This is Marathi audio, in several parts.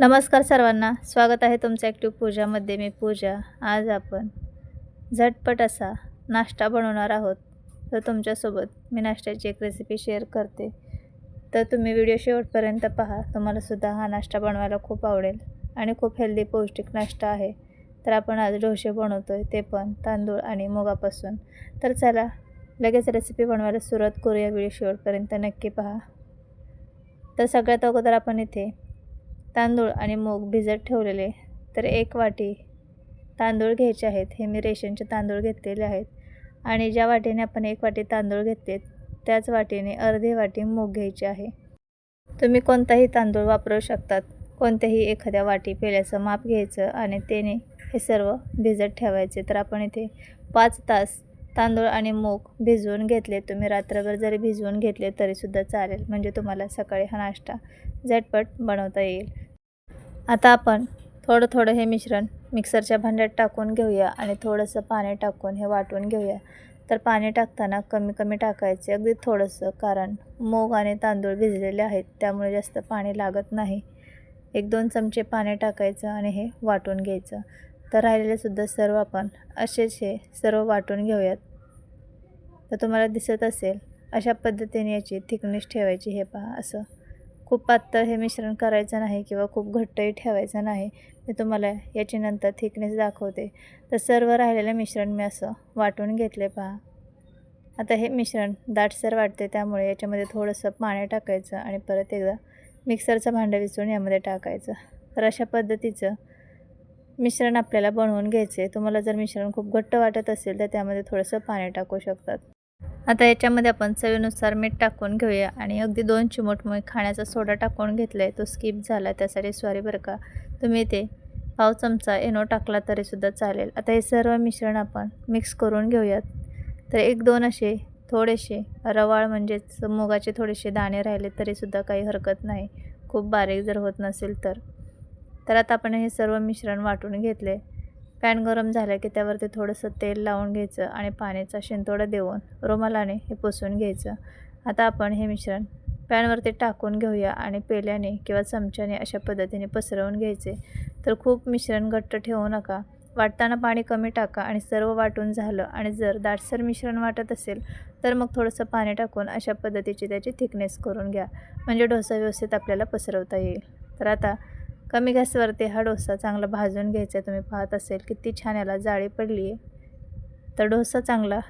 नमस्कार सर्वांना. स्वागत आहे तुमचं ॲक्टिव्ह पूजामध्ये. मी पूजा. आज आपण झटपट असा नाश्ता बनवणार आहोत. तर तुमच्यासोबत मी नाश्त्याची एक रेसिपी शेअर करते. तर तुम्ही व्हिडिओ शेवटपर्यंत पहा. तुम्हालासुद्धा हा नाश्ता बनवायला खूप आवडेल आणि खूप हेल्दी पौष्टिक नाश्ता आहे. तर आपण आज डोसे बनवतो आहे ते पण तांदूळ आणि मुगापासून. तर चला लगेच रेसिपी बनवायला सुरुवात करूया. व्हिडिओ शेवटपर्यंत नक्की पहा. तर सगळ्यात अगोदर आपण इथे तांदूळ आणि मूग भिजत ठेवलेले. तर एक वाटी तांदूळ घ्यायचे आहेत. हे मी रेशनचे तांदूळ घेतलेले आहेत. आणि ज्या वाटीने आपण एक वाटी तांदूळ घेतले त्याच वाटीने अर्धी वाटी मूग घ्यायची आहे. तुम्ही कोणताही तांदूळ वापरू शकतात. कोणत्याही एखाद्या वाटी पेल्याचं माप घ्यायचं आणि त्याने हे सर्व भिजत ठेवायचे. तर आपण इथे पाच तास तांदूळ आणि मूग भिजवून घेतले. तुम्ही रात्रभर जरी भिजवून घेतले तरीसुद्धा चालेल. म्हणजे तुम्हाला सकाळी हा नाश्ता झटपट बनवता येईल. आता आपण थोडं थोडं हे मिश्रण मिक्सरच्या भांड्यात टाकून घेऊया आणि थोडंसं पाणी टाकून हे वाटून घेऊया. तर पाणी टाकताना कमी कमी टाकायचे अगदी थोडंसं कारण मूग आणि तांदूळ भिजलेले आहेत त्यामुळे जास्त पाणी लागत नाही. एक दोन चमचे पाणी टाकायचं आणि हे वाटून घ्यायचं. तर राहिलेलेसुद्धा सर्व आपण असेच हे सर्व वाटून घेऊयात. तर तुम्हाला दिसत असेल अशा पद्धतीने याची थिकनेस ठेवायची हे पहा असं. खूप पातळ हे मिश्रण करायचं नाही किंवा खूप घट्टही ठेवायचं नाही मी तुम्हाला याची नंतर थिकनेस दाखवते. तर सर्व राहिलेलं मिश्रण मी असं वाटून घेतले पहा. आता हे मिश्रण दाटसर वाटते त्यामुळे याच्यामध्ये थोडंसं पाणी टाकायचं आणि परत एकदा मिक्सरचं भांडं विचून यामध्ये टाकायचं. तर अशा पद्धतीचं मिश्रण आपल्याला बनवून घ्यायचे तुम्हाला जर मिश्रण खूप घट्ट वाटत असेल तर त्यामध्ये थोडंसं पाणी टाकू शकतात. आता याच्यामध्ये आपण चवीनुसार मीठ टाकून घेऊया आणि अगदी दोन चिमूट मग खाण्याचा सोडा टाकून घेतला आहे तो स्किप झाला त्यासाठी सॉरी बरं का. तुम्ही ते पाव चमचा एनो टाकला तरीसुद्धा चालेल. आता हे सर्व मिश्रण आपण मिक्स करून घेऊयात. तर एक दोन असे थोडेसे रवाळ म्हणजेच मुगाचे थोडेसे दाणे राहिले तरीसुद्धा काही हरकत नाही. खूप बारीक जर होत नसेल तर. तर आता आपण हे सर्व मिश्रण वाटून घेतले पॅन गरम झालं की त्यावरती थोडंसं तेल लावून घ्यायचं आणि पाण्याचा शिंतोडा देऊन रुमालाने हे पुसून घ्यायचं. आता आपण हे मिश्रण पॅनवरती टाकून घेऊया आणि पेल्याने किंवा चमच्याने अशा पद्धतीने पसरवून घ्यायचे. तर खूप मिश्रण घट्ट ठेवू नका. वाटताना पाणी कमी टाका आणि सर्व वाटून झालं आणि जर दाटसर मिश्रण वाटत असेल तर मग थोडंसं पाणी टाकून अशा पद्धतीची त्याची थिकनेस करून घ्या. म्हणजे डोसा व्यवस्थित आपल्याला पसरवता येईल. तर आता कमी गॅसवरती हा डोसा चांगला भाजून घ्यायचा आहे. तुम्ही पाहत असेल किती छान याला जाळी पडली आहे. तर डोसा चांगला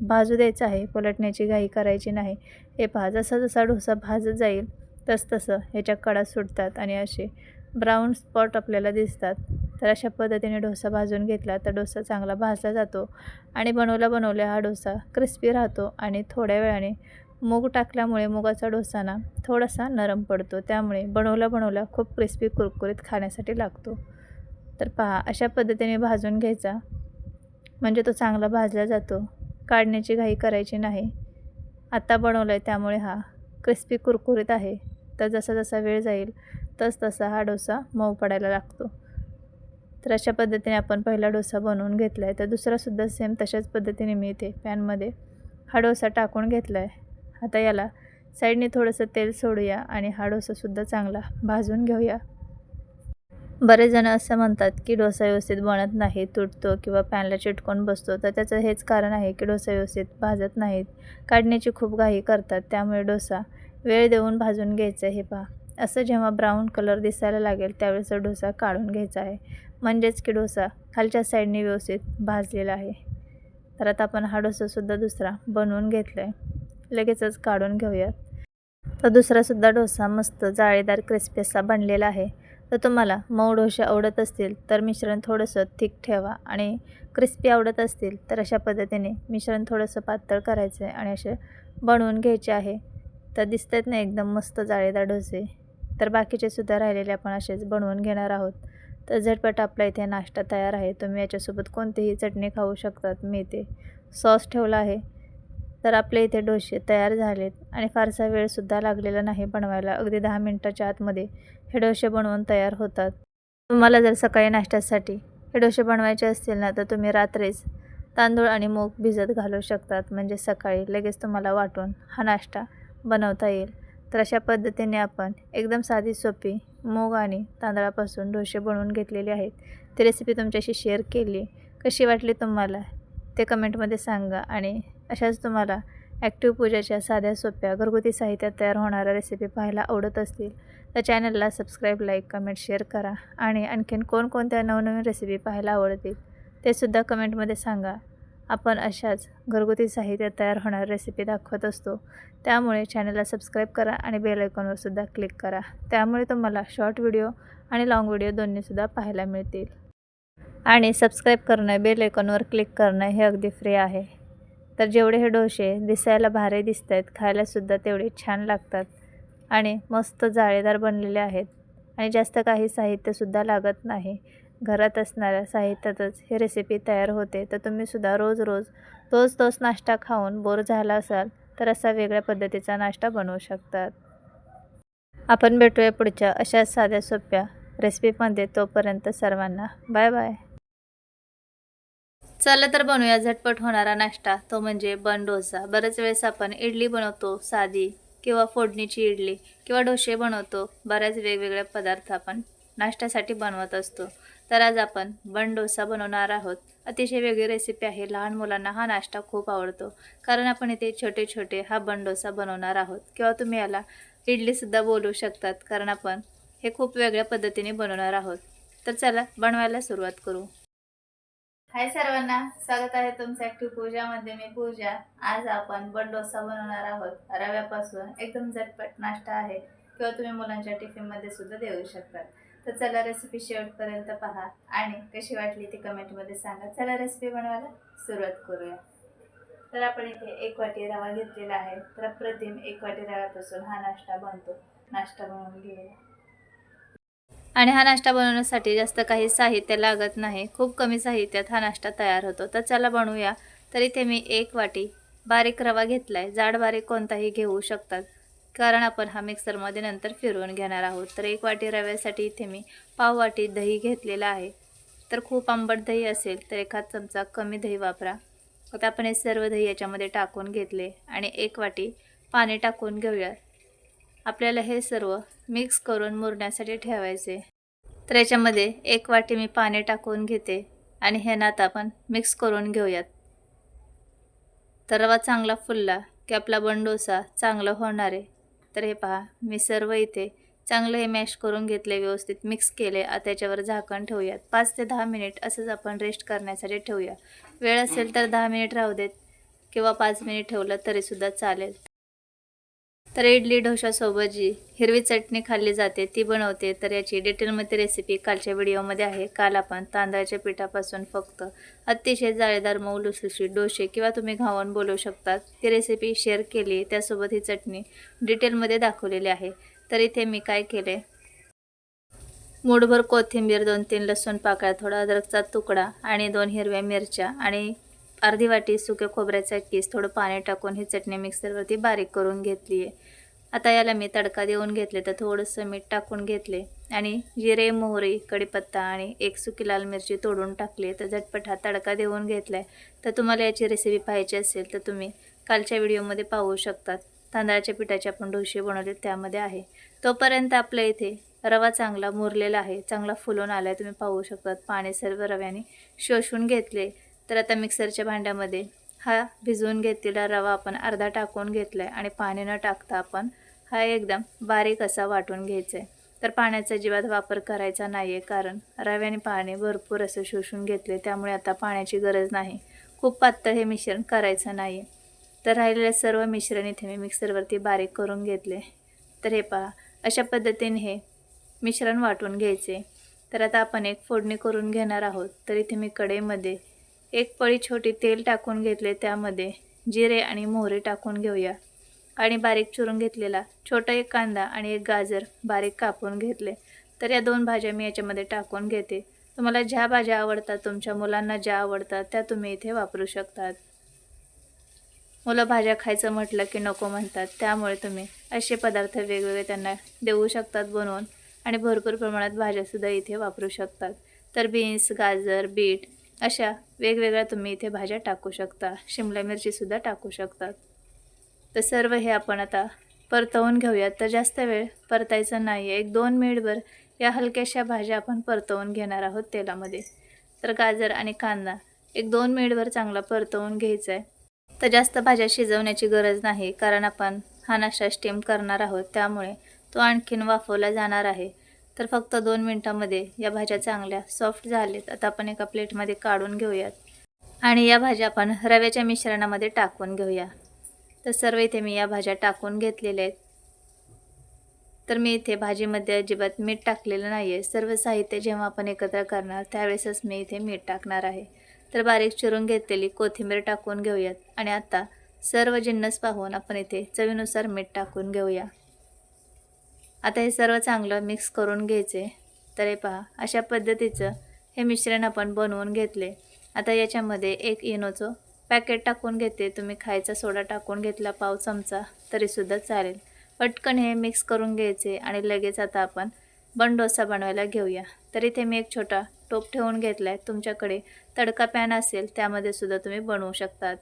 भाजू द्यायचा आहे. पलटण्याची घाई करायची नाही. हे पहा जसा जसा डोसा भाजत जाईल तस तसं ह्याच्या कडा सुटतात आणि असे ब्राऊन स्पॉट आपल्याला दिसतात. तर अशा पद्धतीने डोसा भाजून घेतला तर डोसा चांगला भाजला जातो आणि बनवला बनवल्या हा डोसा क्रिस्पी राहतो आणि थोड्या वेळाने मूग टाकल्यामुळे मुगाचा डोसा ना थोडासा नरम पडतो. त्यामुळे बनवला बनवला खूप क्रिस्पी कुरकुरीत खाण्यासाठी लागतो. तर पहा अशा पद्धतीने भाजून घ्यायचा. म्हणजे तो चांगला भाजला जातो. काढण्याची घाई करायची नाही. आत्ता बनवलं आहे त्यामुळे हा क्रिस्पी कुरकुरीत आहे. तर जसा जसा वेळ जाईल तस तसा हा डोसा मऊ पडायला लागतो. तर अशा पद्धतीने आपण पहिला डोसा बनवून घेतला आहे तर दुसरासुद्धा सेम तशाच पद्धतीने मी इथे पॅनमध्ये हा डोसा टाकून घेतला आहे आता याला साईडने थोडंसं तेल सोडूया आणि हा डोसासुद्धा चांगला भाजून घेऊया. बरेच जण असं म्हणतात की डोसा व्यवस्थित बनत नाही तुटतो किंवा पॅनला चिटकून बसतो. तर त्याचं हेच कारण आहे की डोसा व्यवस्थित भाजत नाहीत. काढण्याची खूप घाई करतात. त्यामुळे डोसा वेळ देऊन भाजून घ्यायचं हे पहा. असं जेव्हा ब्राऊन कलर दिसायला लागेल त्यावेळेस डोसा काढून घ्यायचा आहे. म्हणजेच की डोसा खालच्या साईडने व्यवस्थित भाजलेला आहे. तर आता आपण हा डोसासुद्धा दुसरा बनवून घेतला आहे लगेचच काढून घेऊयात. तर दुसरासुद्धा डोसा मस्त जाळीदार क्रिस्पी असा बनलेला आहे. तर तुम्हाला मऊ डोसे आवडत असतील तर मिश्रण थोडंसं थिक ठेवा आणि क्रिस्पी आवडत असतील तर अशा पद्धतीने मिश्रण थोडंसं पातळ करायचं आहे आणि असे बनवून घ्यायचे आहे. तर दिसत आहेत ना एकदम मस्त जाळीदार डोसे. तर बाकीचे सुद्धा राहिलेले आपण असेच बनवून घेणार आहोत. तर झटपट आपला इथे नाश्ता तयार आहे. तुम्ही याच्यासोबत कोणतीही चटणी खाऊ शकतात. मी इथे सॉस ठेवला आहे. तर आपल्या इथे डोसे तयार झालेत आणि फारसा वेळसुद्धा लागलेला नाही बनवायला. अगदी दहा मिनटाच्या आतमध्ये हे डोसे बनवून तयार होतात. तुम्हाला जर सकाळी नाश्त्यासाठी हे डोसे बनवायचे असतील ना तर तुम्ही रात्रीच तांदूळ आणि मूग भिजत घालू शकतात. म्हणजे सकाळी लगेच तुम्हाला वाटून हा नाश्ता बनवता येईल. तर अशा पद्धतीने आपण एकदम साधी सोपी मूग आणि तांदळापासून डोसे बनवून घेतलेले आहेत. ती रेसिपी तुमच्याशी शेअर केली. कशी वाटली तुम्हाला? ते कमेंटमध्ये सांगा आणि अशाच तुम्हाला ॲक्टिव्ह पूजाच्या साध्या सोप्या घरगुती साहित्यात तयार होणाऱ्या रेसिपी पाहायला आवडत असतील तर चॅनलला सबस्क्राईब लाईक कमेंट शेअर करा आणि आणखीन कोणकोणत्या नवनवीन रेसिपी पाहायला आवडतील ते सुद्धा कमेंटमध्ये सांगा. आपण अशाच घरगुती साहित्यात तयार होणाऱ्या रेसिपी दाखवत असतो. त्यामुळे चॅनलला सबस्क्राईब करा आणि बेल आयकॉनवर सुद्धा क्लिक करा. त्यामुळे तुम्हाला शॉर्ट व्हिडिओ आणि लाँग व्हिडिओ दोन्हीसुद्धा पाहायला मिळतील. आणि सबस्क्राईब करणं बेल आयकॉनवर क्लिक करणं हे अगदी फ्री आहे. तर जेवढे हे डोसे दिसायला भारी दिसत आहेत खायलासुद्धा तेवढे छान लागतात आणि मस्त जाळेदार बनलेले आहेत. आणि जास्त काही साहित्यसुद्धा लागत नाही. घरात असणाऱ्या साहित्यातच ही रेसिपी तयार होते. तर तुम्हीसुद्धा रोज रोज तोच तोच नाश्ता खाऊन बोर झाला असाल तर असा वेगळ्या पद्धतीचा नाश्ता बनवू शकतात. आपण भेटूया पुढच्या अशा साध्या सोप्या रेसिपीमध्ये तोपर्यंत सर्वांना. Bye bye. चला तर बनवूया झटपट होणारा नाश्ता. तो म्हणजे बन डोसा. बरेच वेळेस आपण इडली बनवतो साधी किंवा फोडणीची इडली किंवा डोसे बनवतो. बऱ्याच वेगवेगळे पदार्थ आपण नाश्त्यासाठी बनवत असतो. तर आज आपण बन डोसा बनवणार आहोत. अतिशय वेगळी रेसिपी आहे. लहान मुलांना हा नाश्ता खूप आवडतो. कारण आपण इथे छोटे छोटे हा बन डोसा बनवणार आहोत. किंवा तुम्ही याला इडलीसुद्धा बोलू शकतात. कारण आपण हे खूप वेगळ्या पद्धतीने बनवणार आहोत. तर चला बनवायला सुरुवात करू. हाय सर्वांना स्वागत आहे तुमचं ॲक्टिव्ह पूजामध्ये मी पूजा. आज आपण बडडोसा बनवणार आहोत. रव्यापासून एकदम झटपट नाश्ता आहे. किंवा तुम्ही मुलांच्या टिफिनमध्ये सुद्धा देऊ शकता. तर चला रेसिपी शेवटपर्यंत पहा. आणि कशी वाटली ती कमेंटमध्ये सांगा. चला रेसिपी बनवायला सुरुवात करूया. तर आपण इथे एक वाटी रवा घेतलेला आहे. तर प्रतिम एक वाटी रव्यापासून हा नाश्ता बनतो. नाश्ता बनवून घेऊया. आणि हा नाश्ता बनवण्यासाठी जास्त काही साहित्य लागत नाही. खूप कमी साहित्यात हा नाश्ता तयार होतो. तर चला बनवूया. तर इथे मी एक वाटी बारीक रवा घेतला आहे जाड बारीक कोणताही घेऊ शकतात. कारण आपण हा मिक्सरमध्ये नंतर फिरवून घेणार आहोत. तर एक वाटी रव्यासाठी इथे मी पाव वाटी दही घेतलेला आहे. तर खूप आंबट दही असेल तर एखाद चमचा कमी दही वापरा. आता आपण हे सर्व दही याच्यामध्ये टाकून घेतले आणि एक वाटी पाणी टाकून घेऊया आपल्याला हे सर्व मिक्स करून मुरण्यासाठी ठेवायचे. तर याच्यामध्ये एक वाटी मी पाणी टाकून घेते आणि हे नात आपण मिक्स करून घेऊयात. तर रवा चांगला फुलला की आपला बंडोसा चांगला होणार आहे. तर हे पहा मी सर्व इथे चांगलं हे मॅश करून घेतले व्यवस्थित मिक्स केले. आता त्याच्यावर झाकण ठेवूयात. पाच ते दहा मिनिट असंच आपण रेस्ट करण्यासाठी ठेवूया. वेळ असेल तर दहा मिनिट राहू देत किंवा पाच मिनिट ठेवलं तरीसुद्धा चालेल. तर इडली डोशासोबत जी हिरवी चटणी खाल्ली जाते ती बनवते. तर याची डिटेलमध्ये रेसिपी कालच्या व्हिडिओमध्ये आहे. काल आपण तांदळाच्या पिठापासून फक्त अतिशय जाळेदार मऊ लुसलुशी डोसे किंवा तुम्ही घावून बोलवू शकतात. ती रेसिपी शेअर केली. त्यासोबत ही चटणी डिटेलमध्ये दाखवलेली आहे. तर इथे मी काय केले? मूठभर कोथिंबीर दोन तीन लसूण पाकळ्या थोडा अद्रकचा तुकडा आणि दोन हिरव्या मिरच्या आणि अर्धी वाटी सुक्या खोबऱ्याचा किस थोडं पाणी टाकून ही चटणी मिक्सरवरती बारीक करून घेतली आहे आता याला मी तडका देऊन घेतले तर थोडंसं मीठ टाकून घेतले आणि जिरे मोहरी कढीपत्ता आणि एक सुकी लाल मिरची तोडून टाकली. तर झटपट हा तडका देऊन घेतला आहे तर तुम्हाला याची रेसिपी पाहिजे असेल तर तुम्ही कालच्या व्हिडिओमध्ये पाहू शकतात. तांदळाच्या पिठाचे आपण डोसे बनवले त्यामध्ये आहे. तोपर्यंत आपल्या इथे रवा चांगला मुरलेला आहे चांगला फुलून आला आहे तुम्ही पाहू शकतात. पाणी सर्व रव्याने शोषून घेतले. तर आता मिक्सरच्या भांड्यामध्ये हा भिजवून घेतलेला रवा आपण अर्धा टाकून घेतला आहे आणि पाणी न टाकता आपण हा एकदम बारीक असा वाटून घ्यायचा आहे तर पाण्याचा अजिबात वापर करायचा नाही आहे कारण रव्याने पाणी भरपूर असं शोषून घेतले त्यामुळे आता पाण्याची गरज नाही. खूप पातळ हे मिश्रण करायचं नाही आहे तर राहिलेलं सर्व मिश्रण इथे मी मिक्सरवरती बारीक करून घेतले तर हे पहा अशा पद्धतीने हे मिश्रण वाटून घ्यायचे तर आता आपण एक फोडणी करून घेणार आहोत. तर इथे मी कढईमध्ये एक पळी छोटी तेल टाकून घेतले त्यामध्ये जिरे आणि मोहरी टाकून घेऊया. आणि बारीक चिरून घेतलेला छोटा एक कांदा आणि एक गाजर बारीक कापून घेतले. तर या दोन भाज्या मी याच्यामध्ये टाकून घेते. तुम्हाला ज्या भाज्या आवडतात तुमच्या मुलांना ज्या आवडतात त्या तुम्ही इथे वापरू शकतात. मुलं भाज्या खायचं म्हटलं की नको म्हणतात त्यामुळे तुम्ही असे पदार्थ वेगवेगळे त्यांना देऊ शकतात बनवून आणि भरपूर प्रमाणात भाज्यासुद्धा इथे वापरू शकतात. तर बीन्स गाजर बीट अशा वेगवेगळ्या तुम्ही इथे भाज्या टाकू शकता शिमला मिरचीसुद्धा टाकू शकतात. तर सर्व हे आपण आता परतवून घेऊयात. तर जास्त वेळ परतायचं नाही आहे एक दोन मिनिटभर या हलक्याशा भाज्या आपण परतवून घेणार आहोत तेलामध्ये. तर गाजर आणि कांदा एक दोन मिनिटभर चांगला परतवून घ्यायचा आहे तर जास्त भाज्या शिजवण्याची गरज नाही कारण आपण हा नाश्ता स्टीम करणार आहोत. त्यामुळे तो आणखीन वाफवला जाणार आहे. तर फक्त दोन मिनटामध्ये या भाज्या चांगल्या सॉफ्ट झाल्यात. आता आपण एका प्लेटमध्ये काढून घेऊयात. आणि या भाज्या आपण रव्याच्या मिश्रणामध्ये टाकून घेऊया. तर सर्व इथे मी या भाज्या टाकून घेतलेल्या आहेत. तर मी इथे भाजीमध्ये अजिबात मीठ टाकलेलं नाही आहे सर्व साहित्य जेव्हा आपण एकत्र करणार त्यावेळेसच मी इथे मीठ टाकणार आहे. तर बारीक चिरून घेतलेली कोथिंबीर टाकून घेऊयात. आणि आता सर्व जिन्नस पाहून आपण इथे चवीनुसार मीठ टाकून घेऊया. आता हे सर्व चांगलं मिक्स करून घ्यायचे. तर हे पहा अशा पद्धतीचं हे मिश्रण आपण बनवून घेतले. आता याच्यामध्ये एक इनोचं पॅकेट टाकून घेते. तुम्ही खायचा सोडा टाकून घेतला पाव चमचा तरीसुद्धा चालेल. पटकन हे मिक्स करून घ्यायचे आणि लगेच आता आपण बंडोसा बनवायला घेऊया. तर इथे मी एक छोटा टोप ठेवून घेतला आहे तुमच्याकडे तडका पॅन असेल त्यामध्ये सुद्धा तुम्ही बनवू शकतात.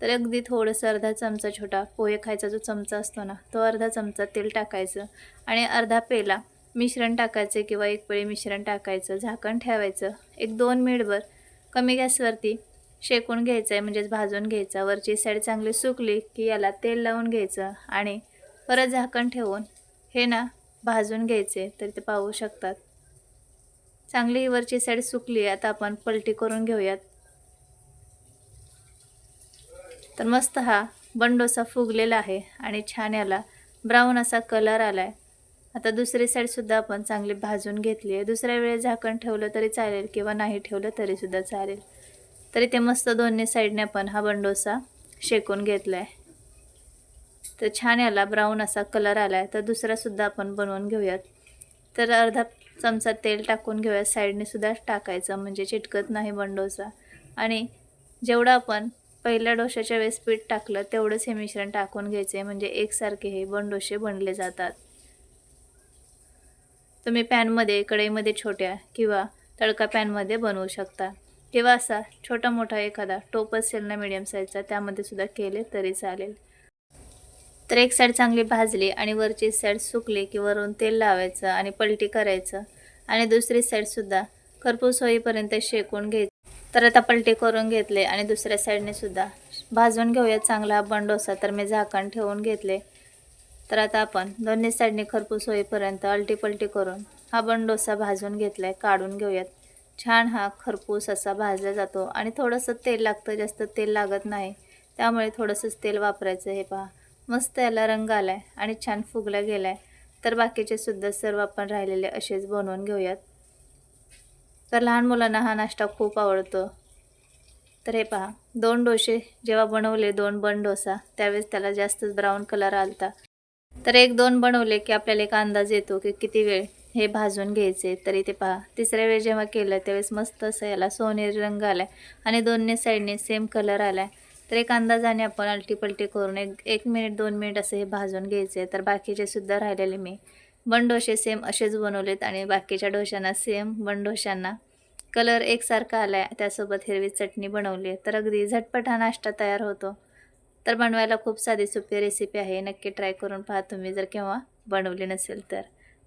तर अगदी थोडंसं अर्धा चमचा छोटा पोहे खायचा जो चमचा असतो ना तो अर्धा चमचा तेल टाकायचं आणि अर्धा पेला मिश्रण टाकायचं किंवा एक पळी मिश्रण टाकायचं झाकण ठेवायचं. एक दोन मिनिटभर कमी गॅसवरती शेकून घ्यायचं आहे म्हणजेच भाजून घ्यायचा. वरची साईड चांगली सुकली की याला तेल लावून घ्यायचं आणि परत झाकण ठेवून हे ना भाजून घ्यायचे तर ते पाहू शकतात. चांगली ही वरची साईड सुकली आता आपण पलटी करून घेऊयात. तर मस्त हा बंडोसा फुगलेला आहे आणि छान याला ब्राऊन असा कलर आला आहे आता दुसरी साईडसुद्धा आपण चांगली भाजून घेतली आहे. दुसऱ्या वेळेस झाकण ठेवलं तरी चालेल किंवा नाही ठेवलं तरीसुद्धा चालेल. तरी ते मस्त दोन्ही साईडने आपण हा बंडोसा शेकून घेतला आहे तर छान याला ब्राऊन असा कलर आला आहे तर दुसरासुद्धा आपण बनवून घेऊयात. तर अर्धा चमचा तेल टाकून घेऊयात. साईडनेसुद्धा टाकायचं म्हणजे चिटकत नाही बंडोसा. आणि जेवढं आपण पहिल्या डोशाच्या वेळेस पीठ टाकलं तेवढंच हे मिश्रण टाकून घ्यायचे म्हणजे एकसारखे हे बंडोशे बनले जातात. तुम्ही पॅनमध्ये कढईमध्ये छोट्या किंवा तडका पॅनमध्ये बनवू शकता. किंवा असा छोटा मोठा एखादा टोप असेल ना मिडियम साईजचा त्यामध्ये सुद्धा केले तरी चालेल. तर एक साईड चांगली भाजली आणि वरची साईड सुकली की वरून तेल लावायचं आणि पलटी करायचं. आणि दुसरी साईडसुद्धा खरपूस होईपर्यंत शेकून घ्यायचं. तर आता पलटी करून घेतले आणि दुसऱ्या साईडने सुद्धा. भाजून घेऊयात चांगला हा बंडोसा तर मी झाकण ठेवून घेतले. तर आता आपण दोन्ही साईडने खरपूस होईपर्यंत अलटी पलटी करून हा बंडोसा भाजून घेतला आहे काढून घेऊयात. छान हा खरपूस असा भाजला जातो आणि थोडंसं तेल लागतं जास्त तेल लागत नाही. त्यामुळे थोडंसंच तेल वापरायचं हे पहा. मस्त याला रंग आला आहे आणि छान फुगला गेला आहे तर बाकीचे सुद्धा सर्व आपण राहिलेले असेच बनवून घेऊयात. तर लहान मुलांना हा नाश्ता खूप आवडतो. तर हे पहा दोन डोसे जेव्हा बनवले दोन बन डोसा त्यावेळेस त्याला जास्तच ब्राऊन कलर आलता. तर एक दोन बनवले की आपल्याला एक अंदाज येतो की किती वेळ हे भाजून घ्यायचे. तरी ते पहा तिसऱ्या वेळ जेव्हा केलं त्यावेळेस मस्त असं याला सोनेरी रंग आला आहे आणि दोन्ही साईडने सेम कलर आला आहे तर एक अंदाजाने आपण अलटी पलटी करून एक एक मिनिट दोन मिनिट असं हे भाजून घ्यायचे. तर बाकीचे सुद्धा राहिलेले मी. बन डोसे सेम असेच बनवलेत आणि बाकीच्या डोशांना सेम बन डोशांना. कलर एकसारखा आला आहे त्यासोबत हिरवी चटणी बनवली आहे. तर अगदी झटपट हा नाश्ता तयार होतो. तर बनवायला खूप साधी सोपी रेसिपी आहे नक्की ट्राय करून पहा तुम्ही जर केव्हा बनवली नसेल तर.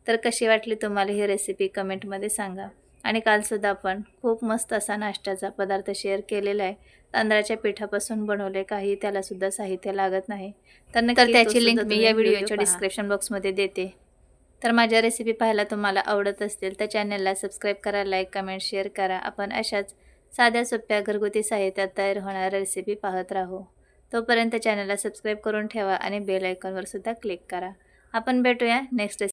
तर कशी वाटली तुम्हाला ही रेसिपी कमेंटमध्ये सांगा. आणि कालसुद्धा आपण खूप मस्त असा नाश्त्याचा पदार्थ शेअर केलेला आहे. तांदळाच्या पिठापासून बनवले काही त्यालासुद्धा साहित्य लागत नाही. तर नक्की त्याची लिंक मी या व्हिडिओच्या डिस्क्रिप्शन बॉक्समध्ये देते. तर माझ्या रेसिपी पाहायला तुम्हाला आवडत असतील तर चॅनलला सबस्क्राईब करा लाईक कमेंट शेअर करा. आपण अशाच साध्या सोप्या घरगुती साहित्यात तयार होणाऱ्या रेसिपी पाहत राहू. तोपर्यंत चॅनलला सबस्क्राईब करून ठेवा आणि बेल आयकॉनवर सुद्धा क्लिक करा. आपण भेटूया नेक्स्ट